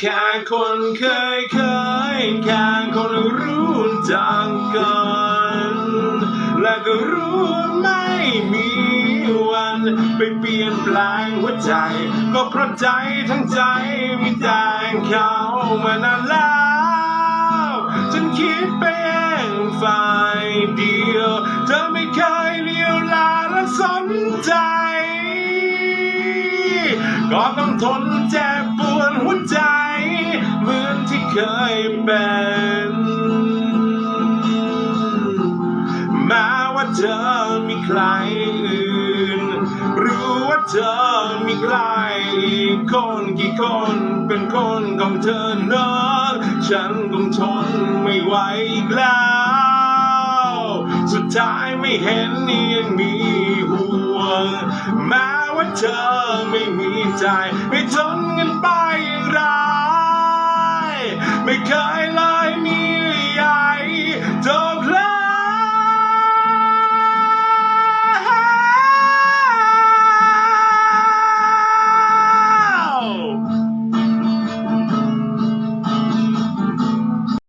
แค่คนเคยเคยแค่คนรู้จักกัน และก็รู้ไม่มีวัน ไปเปลี่ยนแปลงหัวใจ ก็เพราะใจทั้งใจมีแต่เขามานานแล้วฉันคิดไปเองฝ่ายเดียวเธอไม่เคยเลี้ยวลาและสนใจ ก็ต้องทนเจ็บปวดหัวใจ เคยเป็น แม้ว่าเธอมีใครอื่น รู้ว่าเธอมีใครอีกคนกี่คนเป็นคนของเธอเนอะฉันคงทนไม่ไหวอีกแล้ว สุดท้ายไม่เห็นยังมีห่วงแม้ว่าเธอไม่มีใจ ไม่ทนกันไปอย่างไร ไม่เคยเลยมี